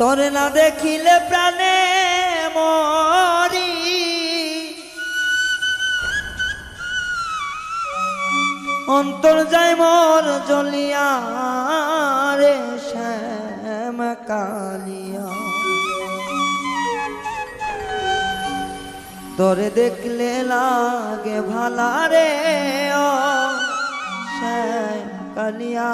তরে না দেখিলে প্রাণে মরি। অন্তর যায় মর জ্বলিয়া রে শ্যাম কালিয়া। তোরে দেখলে লাগে ভালা রে শ্যাম কালিয়া।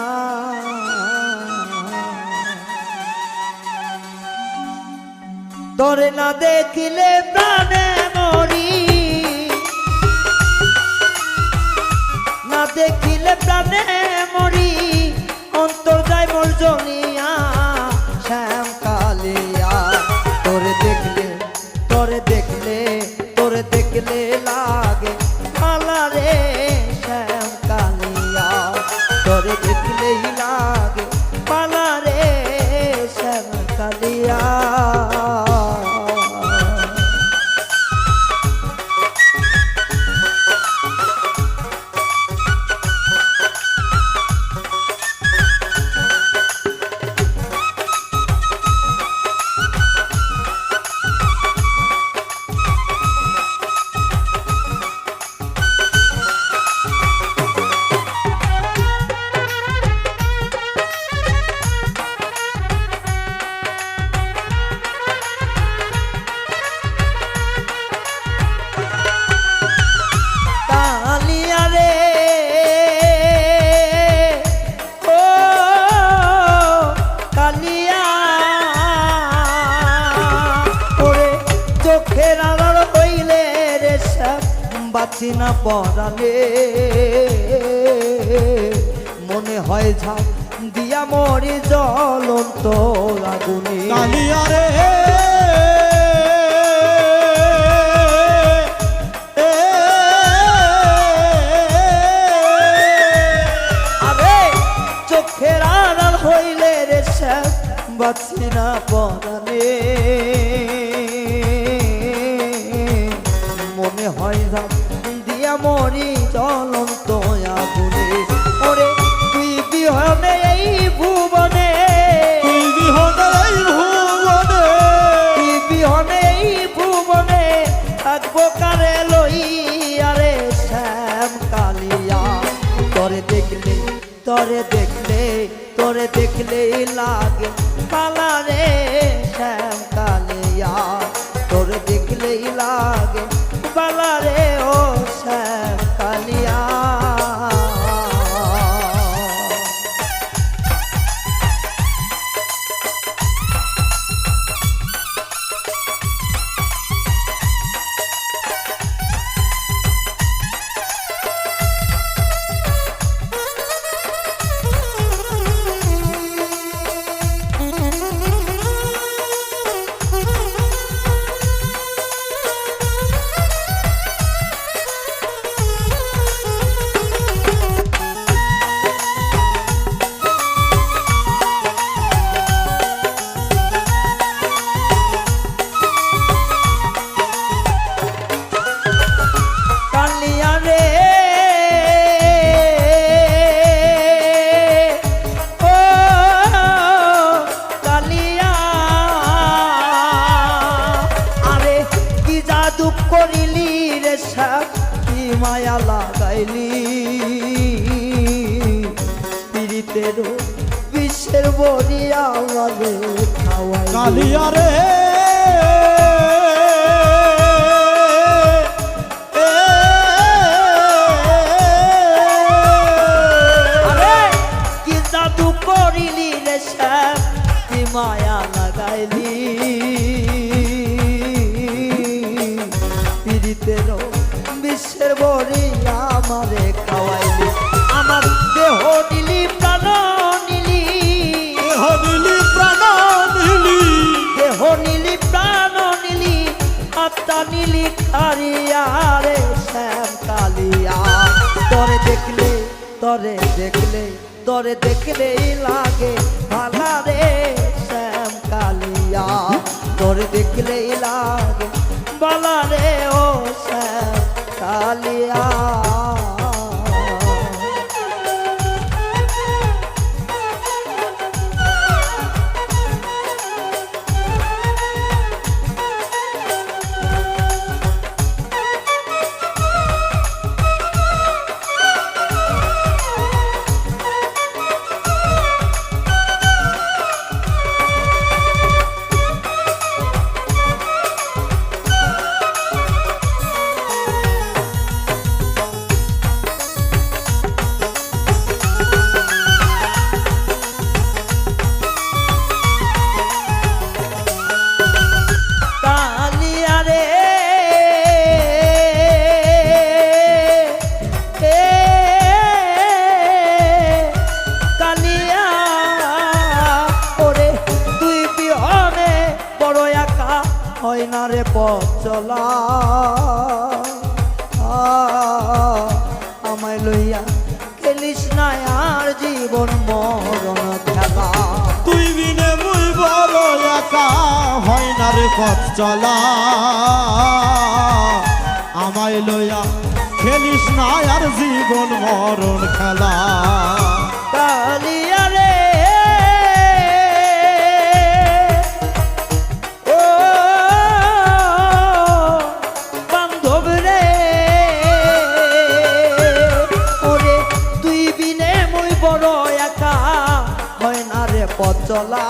তোরে না দেখিলে প্রাণে মরি। না দেখিলে প্রাণে মরি। অন্তর যায় মোর জনিয়া বাঁচি না পড়ালে মনে হয় ঝাঁপ দিয়া মরি জ্বলন্ত আগুনে কালিয়া রে চোখের আড়াল হইলে রে সব বাঁচি না পরানে মনে হয় না মরি জ্বলন্ত আগুনে। ওরে তুই বিহনে এই ভুবনে। তুই বিহনে এই ভুবনে। তুই বিহনে এই ভুবনে। থাকব কারে লইয়া রে শ্যাম কালিয়া। তরে দেখলে তরে দেখলে তরে দেখলে লাগে কালা রে শ্যাম কালিয়া। তোরে দেখলেই লাগে মায়া লাগাইলি। পীড়িতের বিশ্বের বড়িয়া আমারে খাওয়াই কালিয়া রে। মায়া লাগাইলি? পীড়িতের বিশ্বের বড়ি আমারে খাওয়াইলি। আমার দেহ নিলি প্রাণ নিলি। দেহ নিলি প্রাণ নিলি। দেহ নিলি প্রাণ নিলি। আত্মা নিলি কারিয়া রে শ্যাম কালিয়া। তরে দেখলে তরে দেখলে তরে দেখলেই লাগে ভালা রে শ্যাম কালিয়া। তরে দেখলেই লাগে বালা রে ও কালিয়া হয় না রে পথ চলা। আমায় লইয়া খেলিস না আর জীবন মরণ খেলা। তুই বিনে মুই বড় একা হয় না রে পথ চলা। আমায় লইয়া খেলিস না আর জীবন মরণ খেলা। কালিয়া তুই